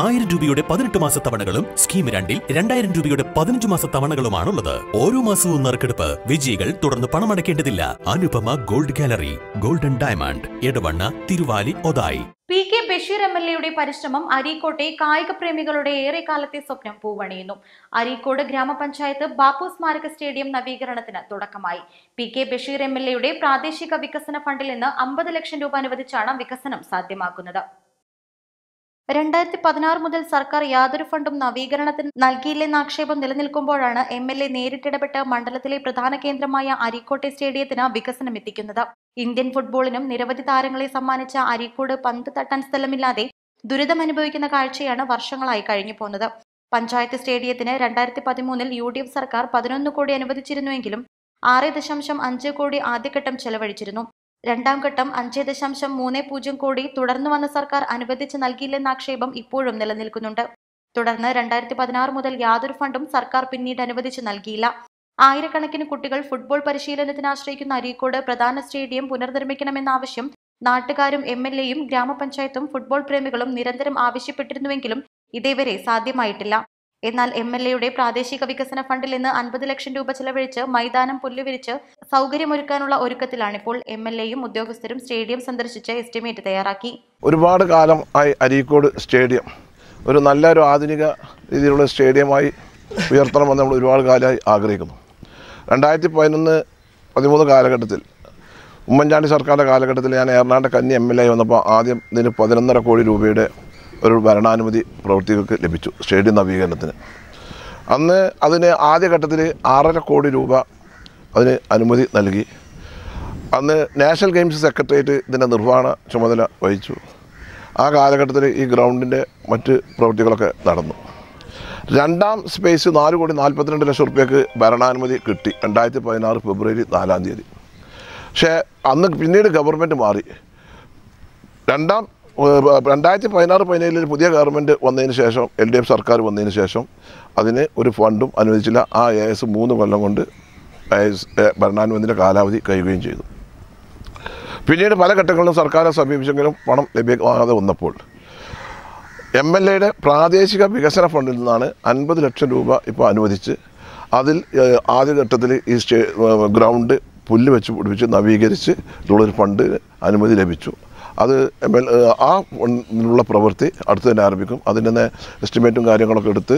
ആയിരം രൂപയുടെ പതിനെട്ട് മാസ തവണകളും സ്കീം രണ്ടിൽ രണ്ടായിരം രൂപയുടെ പതിനഞ്ച് മാസ തവണകളുമാണുള്ളത്. ഓരോ മാസവും നറുക്കെടുപ്പ് വിജയികൾ തുടർന്ന് പണമടയ്ക്കേണ്ടതില്ല. Anupama gold gallery golden diamond Edavanna Thiruvali Othayi. P K Basheer M L എയുടെ പരിശ്രമം അരീക്കോട്ടെ കായിക പ്രേമികളുടെ ഏറെക്കാലത്തെ സ്വപ്നം പൂവണിയുന്നു. അരീക്കോട് ഗ്രാമപഞ്ചായത്ത് ബാപ്പു സ്മാരക സ്റ്റേഡിയം നവീകരണത്തിന് തുടക്കമായി. P K Basheer M L എയുടെ പ്രാദേശിക വികസന ഫണ്ടിൽ നിന്ന് അമ്പത് ലക്ഷം രൂപ അനുവദിച്ചാണ് വികസനം സാധ്യമാക്കുന്നത്. രണ്ടായിരത്തി പതിനാറ് മുതൽ സർക്കാർ യാതൊരു ഫണ്ടും നവീകരണത്തിന് നൽകിയില്ലെന്ന ആക്ഷേപം നിലനിൽക്കുമ്പോഴാണ് എം എൽ എ നേരിട്ടിടപെട്ട് മണ്ഡലത്തിലെ പ്രധാന കേന്ദ്രമായ അരീക്കോട്ടെ സ്റ്റേഡിയത്തിന് വികസനം എത്തിക്കുന്നത്. ഇന്ത്യൻ ഫുട്ബോളിനും നിരവധി താരങ്ങളെ സമ്മാനിച്ച അരീക്കോട് പന്ത് തട്ടാൻ സ്ഥലമില്ലാതെ ദുരിതമനുഭവിക്കുന്ന കാഴ്ചയാണ് വർഷങ്ങളായി കഴിഞ്ഞു പോകുന്നത്. പഞ്ചായത്ത് സ്റ്റേഡിയത്തിന് രണ്ടായിരത്തി പതിമൂന്നിൽ യു ഡി എഫ് സർക്കാർ പതിനൊന്ന് കോടി അനുവദിച്ചിരുന്നുവെങ്കിലും ആറ് ദശാംശം അഞ്ച് കോടി ആദ്യഘട്ടം ചെലവഴിച്ചിരുന്നു. രണ്ടാം ഘട്ടം അഞ്ച് ദശാംശം മൂന്ന് പൂജ്യം കോടി തുടർന്നു വന്ന സർക്കാർ അനുവദിച്ച് നൽകിയില്ലെന്ന ആക്ഷേപം ഇപ്പോഴും നിലനിൽക്കുന്നുണ്ട്. തുടർന്ന് രണ്ടായിരത്തി പതിനാറ് മുതൽ യാതൊരു ഫണ്ടും സർക്കാർ പിന്നീട് അനുവദിച്ച് നൽകിയില്ല. ആയിരക്കണക്കിന് കുട്ടികൾ ഫുട്ബോൾ പരിശീലനത്തിന് ആശ്രയിക്കുന്ന അരീക്കോട് പ്രധാന സ്റ്റേഡിയം പുനർനിർമ്മിക്കണമെന്ന ആവശ്യം നാട്ടുകാരും എം എൽ എയും ഗ്രാമപഞ്ചായത്തും ഫുട്ബോൾ പ്രേമികളും നിരന്തരം ആവശ്യപ്പെട്ടിരുന്നുവെങ്കിലും ഇതേവരെ സാധ്യമായിട്ടില്ല. എന്നാൽ എം എൽ എയുടെ പ്രാദേശിക വികസന ഫണ്ടിൽ നിന്ന് അൻപത് ലക്ഷം രൂപ ചെലവഴിച്ച് മൈതാനം പുല്ലുവിരിച്ച് സൗകര്യമൊരുക്കാനുള്ള ഒരുക്കത്തിലാണിപ്പോൾ എം എൽ എയും ഉദ്യോഗസ്ഥരും സ്റ്റേഡിയം സന്ദർശിച്ച് എസ്റ്റിമേറ്റ് തയ്യാറാക്കി. ഒരുപാട് കാലം ആയി അരീക്കോട് സ്റ്റേഡിയം. ഒരു നല്ലൊരു ആധുനിക രീതിയിലുള്ള സ്റ്റേഡിയമായി ഉയർത്തണമെന്ന് നമ്മൾ ഒരുപാട് കാലമായി ആഗ്രഹിക്കുന്നു. രണ്ടായിരത്തി പതിനൊന്ന് പതിമൂന്ന് കാലഘട്ടത്തിൽ ഉമ്മൻചാണ്ടി സർക്കാരിന്റെ കാലഘട്ടത്തിൽ ഞാൻ ഏറനാട് കന്നി എം എൽ എ വന്നപ്പോൾ ആദ്യം ഇതിന് പതിനൊന്നര കോടി രൂപയുടെ ഒരു ഭരണാനുമതി പ്രവൃത്തികൾക്ക് ലഭിച്ചു സ്റ്റേഡിയം നവീകരണത്തിന്. അന്ന് അതിന് ആദ്യഘട്ടത്തിൽ ആറര കോടി രൂപ അതിന് അനുമതി നൽകി. അന്ന് നാഷണൽ ഗെയിംസ് സെക്രട്ടേറിയറ്റ് ഇതിന്റെ നിർവഹണ ചുമതല വഹിച്ചു. ആ കാലഘട്ടത്തിൽ ഈ ഗ്രൗണ്ടിന്റെ മറ്റ് പ്രവൃത്തികളൊക്കെ നടന്നു. രണ്ടാം സ്പേസ് നാല് കോടി നാൽപ്പത്തിരണ്ട് ലക്ഷം റുപ്യക്ക് ഭരണാനുമതി കിട്ടി രണ്ടായിരത്തി പതിനാറ് ഫെബ്രുവരി നാലാം തീയതി. പക്ഷേ അന്ന് പിന്നീട് ഗവൺമെന്റ് മാറി. രണ്ടാം രണ്ടായിരത്തി പതിനാറ് പതിനേഴിൽ പുതിയ ഗവൺമെന്റ് വന്നതിന് ശേഷം എൽ ഡി എഫ് സർക്കാർ വന്നതിന് ശേഷം അതിന് ഒരു ഫണ്ടും അനുവദിച്ചില്ല. ആ എ എസ് മൂന്ന് കൊല്ലം കൊണ്ട് എ എസ് ഭരണാനുമതിന്റെ കാലാവധി കഴിയുകയും ചെയ്തു. പിന്നീട് പല ഘട്ടങ്ങളിലും സർക്കാരെ സമീപിച്ചെങ്കിലും പണം ലഭ്യമാകാതെ വന്നപ്പോൾ എം എൽ എയുടെ പ്രാദേശിക വികസന ഫണ്ടിൽ നിന്നാണ് അൻപത് ലക്ഷം രൂപ ഇപ്പോൾ അനുവദിച്ച് അതിൽ ആദ്യ ആദ്യഘട്ടത്തിൽ ഈ സ്റ്റേ ഗ്രൗണ്ട് പുല്ല് വെച്ച് പിടിപ്പിച്ച് നവീകരിച്ച് ഉള്ളൊരു ഫണ്ട് അനുമതി ലഭിച്ചു. അത് ആ ഉള്ള പ്രവൃത്തി അടുത്ത് തന്നെ ആരംഭിക്കും. അതിന്റെ എസ്റ്റിമേറ്റും കാര്യങ്ങളൊക്കെ എടുത്ത്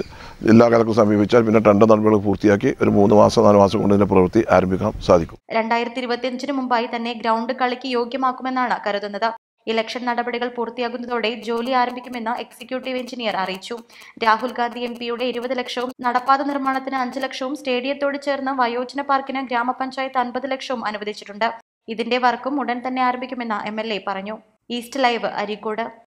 ജില്ലാ കലക്ടർ സമീപിച്ചാൽ പിന്നെ ടെൻഡർ നടപടികൾ പൂർത്തിയാക്കി ഒരു മൂന്ന് മാസം നാല് മാസം കൊണ്ട് ഇതിന്റെ പ്രവൃത്തി ആരംഭിക്കാൻ സാധിക്കും. രണ്ടായിരത്തി ഇരുപത്തിയഞ്ചിന് മുമ്പായി തന്നെ ഗ്രൗണ്ട് കളിക്ക് യോഗ്യമാക്കുമെന്നാണ് കരുതുന്നത്. ഇലക്ഷൻ നടപടികൾ പൂർത്തിയാകുന്നതോടെ ജോലി ആരംഭിക്കുമെന്ന് എക്സിക്യൂട്ടീവ് എഞ്ചിനീയർ അറിയിച്ചു. രാഹുൽ ഗാന്ധി എം പിയുടെ ഇരുപത് ലക്ഷവും നടപ്പാത നിർമ്മാണത്തിന് അഞ്ച് ലക്ഷവും സ്റ്റേഡിയത്തോട് ചേർന്ന് വയോജന പാർക്കിന് ഗ്രാമപഞ്ചായത്ത് അൻപത് ലക്ഷവും അനുവദിച്ചിട്ടുണ്ട്. ഇതിന്റെ വർക്കും ഉടൻ തന്നെ ആരംഭിക്കുമെന്ന് എം പറഞ്ഞു. East live Areekode.